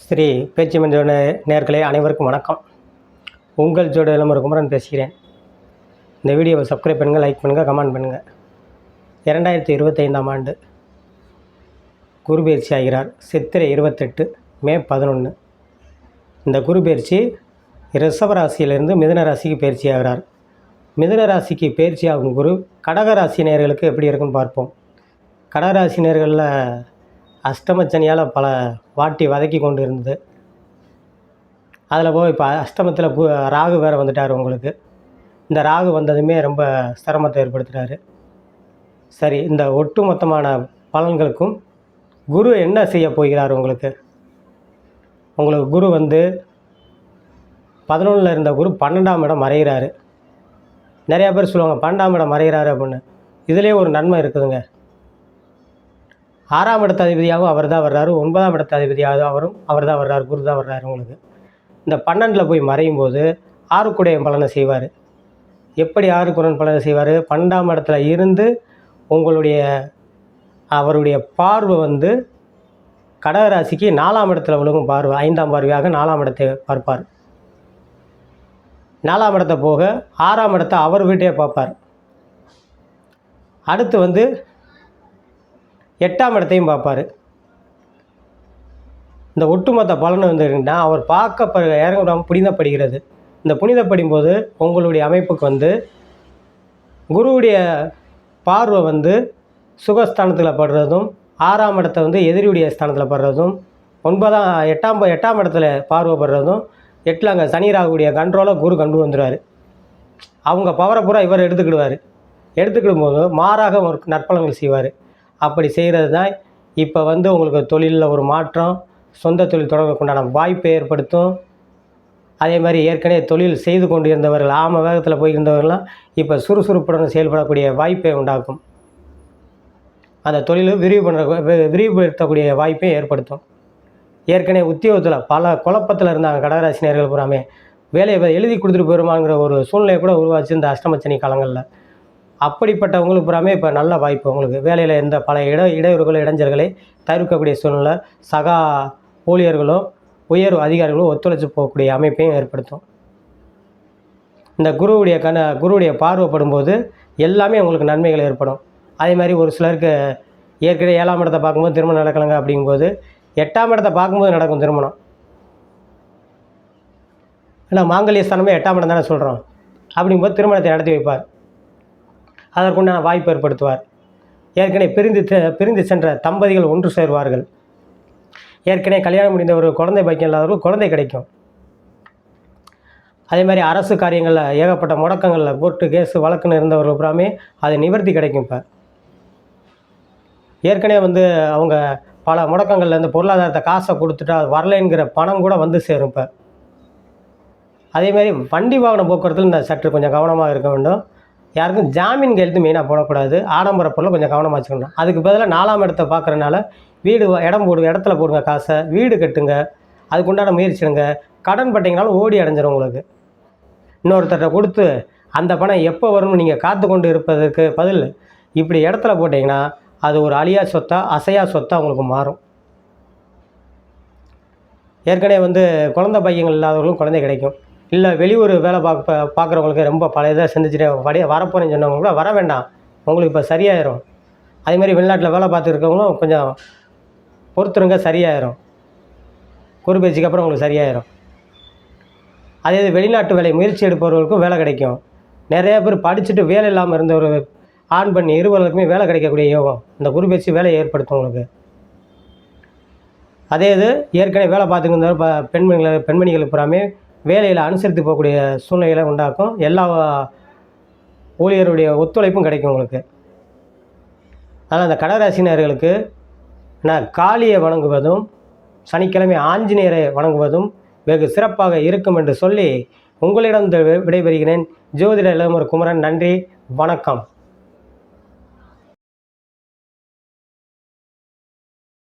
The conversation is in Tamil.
ஸ்ரீ பேச்சு மஞ்சள் நேர்களே அனைவருக்கும் வணக்கம். உங்கள் ஜோட இளமர் குமரன் பேசுகிறேன். இந்த வீடியோவை சப்ஸ்கிரைப் பண்ணுங்கள் லைக் பண்ணுங்கள் கமெண்ட் பண்ணுங்கள் இரண்டாயிரத்தி இருபத்தைந்தாம் ஆண்டு குரு பயிற்சி ஆகிறார். சித்திரை இருபத்தெட்டு மே பதினொன்று இந்த குரு பயிற்சி ரிஷப ராசியிலிருந்து மிதுன ராசிக்கு பயிற்சி ஆகிறார். மிதுன ராசிக்கு பயிற்சி ஆகும் குரு கடக ராசி எப்படி இருக்குன்னு பார்ப்போம். கடகராசி நேர்களில் அஷ்டமச்சனியால் பல வாட்டி வதக்கி கொண்டு இருந்தது அதில் போய் இப்போ அஷ்டமத்தில் ராகு வேறு வந்துட்டார் உங்களுக்கு. இந்த ராகு வந்ததுமே ரொம்ப சிரமத்தை ஏற்படுத்துகிறாரு சரி இந்த ஒட்டுமொத்தமான பலன்களுக்கும் குரு என்ன செய்ய போகிறார் உங்களுக்கு? உங்களுக்கு குரு வந்து பதினொன்றில் இருந்த குரு பன்னெண்டாம் இடம் மறைகிறாரு. நிறையா பேர் சொல்லுவாங்க பன்னெண்டாம் இடம் மறைகிறாரு அப்படின்னு. இதுலேயே ஒரு நன்மை இருக்குதுங்க. ஆறாம் இடத்த அதிபதியாகவும் அவர் தான் வர்றாரு ஒன்பதாம் இடத்த அதிபதியாக அவரும் அவர் தான் வர்றாரு குரு தான் வர்றாரு உங்களுக்கு. இந்த பன்னெண்டில் போய் மறையும் போது ஆறுக்குடைய பலனை செய்வார். எப்படி ஆறுக்குடன் பலனை செய்வார்? பன்னெண்டாம் இடத்துல இருந்து உங்களுடைய அவருடைய பார்வை வந்து கடகராசிக்கு நாலாம் இடத்துல விழுகும் பார்வை ஐந்தாம் பார்வையாக நாலாம் இடத்தை பார்ப்பார். நாலாம் இடத்தை போக ஆறாம் இடத்தை அவர் வீட்டையே பார்ப்பார். அடுத்து வந்து எட்டாம் இடத்தையும் பார்ப்பார். இந்த ஒட்டுமொத்த பலன் வந்துருக்குன்னா அவர் பார்க்க இறங்க விடாமல் புனிதப்படுகிறது. இந்த புனிதப்படும் போது உங்களுடைய அமைப்புக்கு வந்து குருவுடைய பார்வை வந்து சுகஸ்தானத்தில் படுறதும் ஆறாம் இடத்த வந்து எதிரியுடைய ஸ்தானத்தில் படுறதும் ஒன்பதாம் எட்டாம் ப- எட்டாம் இடத்துல பார்வை படுறதும் எட்டில் அங்கே சனி ராகுடைய கண்ட்ரோலை குரு கண்டு வந்துடுவார் அவங்க பவரை பூரா இவர் எடுத்துக்கிடுவார். எடுத்துக்கிடும் போது மாறாக ஒரு நற்பலன்கள் செய்வார். அப்படி செய்கிறது தான் இப்போ வந்து உங்களுக்கு தொழிலில் ஒரு மாற்றம் சொந்த தொழில் தொடங்கக்குண்டான வாய்ப்பை ஏற்படுத்தும். அதே மாதிரி ஏற்கனவே தொழில் செய்து கொண்டு இருந்தவர்கள் ஆம வேகத்தில் போயிருந்தவர்கள்லாம் இப்போ சுறுசுறுப்புடன் செயல்படக்கூடிய வாய்ப்பை உண்டாக்கும். அந்த தொழிலை விரிவு பண்ணுற விரிவுபடுத்தக்கூடிய வாய்ப்பை ஏற்படுத்தும். ஏற்கனவே உத்தியோகத்தில் பல குழப்பத்தில் இருந்தாங்க கடகராசினியர்கள் பூராமே. வேலையை எழுதி கொடுத்துட்டு போயிருமாங்கிற ஒரு சூழ்நிலையை கூட உருவாச்சு இந்த அஷ்டமச்சனி காலங்களில். அப்படிப்பட்டவங்களுக்கு பூராமே இப்போ நல்ல வாய்ப்பு உங்களுக்கு வேலையில் இருந்த பல இட இடையூறுகள் இடைஞ்சல்களை தவிர்க்கக்கூடிய சூழ்நிலை சகா ஊழியர்களும் உயர் அதிகாரிகளும் ஒத்துழைச்சு போகக்கூடிய அமைப்பையும் ஏற்படுத்தும். இந்த குருவுடைய கண குருவுடைய பார்வைப்படும் போது எல்லாமே உங்களுக்கு நன்மைகள் ஏற்படும். அதே மாதிரி ஒரு சிலருக்கு ஏற்கனவே ஏழாம் இடத்தை பார்க்கும்போது திருமணம் நடக்கலைங்க அப்படிங்கும்போது எட்டாம் இடத்தை பார்க்கும்போது நடக்கும் திருமணம். ஏன்னா மாங்கல்ய ஸ்தானமே எட்டாம் இடம் தானே சொல்கிறோம் அப்படிங்கும்போது திருமணத்தை நடத்தி வைப்பார். அதற்குண்டான வாய்ப்பு ஏற்படுத்துவார். ஏற்கனவே பிரிந்து செ- பிரிந்து சென்ற தம்பதிகள் ஒன்று சேர்வார்கள். ஏற்கனவே கல்யாணம் முடிந்தவர்கள் குழந்தை பாக்கியம் இல்லாதவர்கள் குழந்தை கிடைக்கும். அதே மாதிரி அரசு காரியங்களில் ஏகப்பட்ட முடக்கங்களில் கோர்ட்டு கேஸு வழக்குன்னு இருந்தவர்கள் பூராமே அது நிவர்த்தி கிடைக்கும் இப்போ. ஏற்கனவே வந்து அவங்க பல முடக்கங்களில் இருந்து பொருளாதாரத்தை காசை கொடுத்துட்டு அது வரலைங்கிற பணம் கூட வந்து சேரும் இப்போ. அதே மாதிரி வண்டி வாகன போக்குவரத்தில் இந்த சற்று கொஞ்சம் கவனமாக இருக்க வேண்டும். யாருக்கும் ஜாமீன் கையெழுத்து மெயினாக போடக்கூடாது. ஆடம்பர பொருளை கொஞ்சம் கவனமாக வச்சுக்கணும். அதுக்கு பதிலாக நாலாம் இடத்த பார்க்குறனால வீடு இடம் போடுங்க இடத்துல போடுங்க காசை வீடு கட்டுங்க அதுக்குண்டான முயற்சிடுங்க கடன் பட்டிங்கனாலும் ஓடி அடைஞ்சிரும் உங்களுக்கு. இன்னொருத்தர்கிட்ட கொடுத்து அந்த பணம் எப்போ வரும்னு நீங்கள் காத்து கொண்டு இருப்பதற்கு பதில் இப்படி இடத்துல போட்டிங்கன்னா அது ஒரு அழியா சொத்தா அசையா சொத்தா உங்களுக்கு மாறும். ஏற்கனவே வந்து குழந்தை பையங்கள் இல்லாதவர்களும் குழந்தை கிடைக்கும். இல்லை வெளியூர் வேலை பார்க்க பார்க்குறவங்களுக்கு ரொம்ப பழைய இதாக சிந்திச்சுட்டு வடைய வரப்போறேன்னு சொன்னவங்க கூட வர வேண்டாம். உங்களுக்கு இப்போ சரியாயிரும். அதே மாதிரி வெளிநாட்டில் வேலை பார்த்துருக்கவங்களும் கொஞ்சம் பொறுத்துருங்க சரியாயிரும். குரு பேச்சுக்கு அப்புறம் உங்களுக்கு சரியாயிரும். அதே இது வெளிநாட்டு வேலை முயற்சி எடுப்பவர்களுக்கும் வேலை கிடைக்கும். நிறைய பேர் படிச்சுட்டு வேலை இல்லாமல் இருந்த ஒரு ஆண் பெண் இருவர்களுக்குமே வேலை கிடைக்கக்கூடிய யோகம். இந்த குரு பேச்சு வேலையை ஏற்படுத்தும் உங்களுக்கு. அதே இது ஏற்கனவே வேலை பார்த்துட்டு இருந்தவர் ப பெண்மணிகளை பெண்மணிகளுக்கு புறாமே வேலையில் அனுசரித்து போகக்கூடிய சூழ்நிலைகளை உண்டாக்கும். எல்லா ஊழியருடைய ஒத்துழைப்பும் கிடைக்கும் உங்களுக்கு. அதனால் அந்த கடகராசினியர்களுக்கு நான் காளியை வணங்குவதும் சனிக்கிழமை ஆஞ்சநேயரை வணங்குவதும் வெகு சிறப்பாக இருக்கும் என்று சொல்லி உங்களிடம் விடைபெறுகிறேன். ஜோதிட இளமர் குமரன் நன்றி வணக்கம்.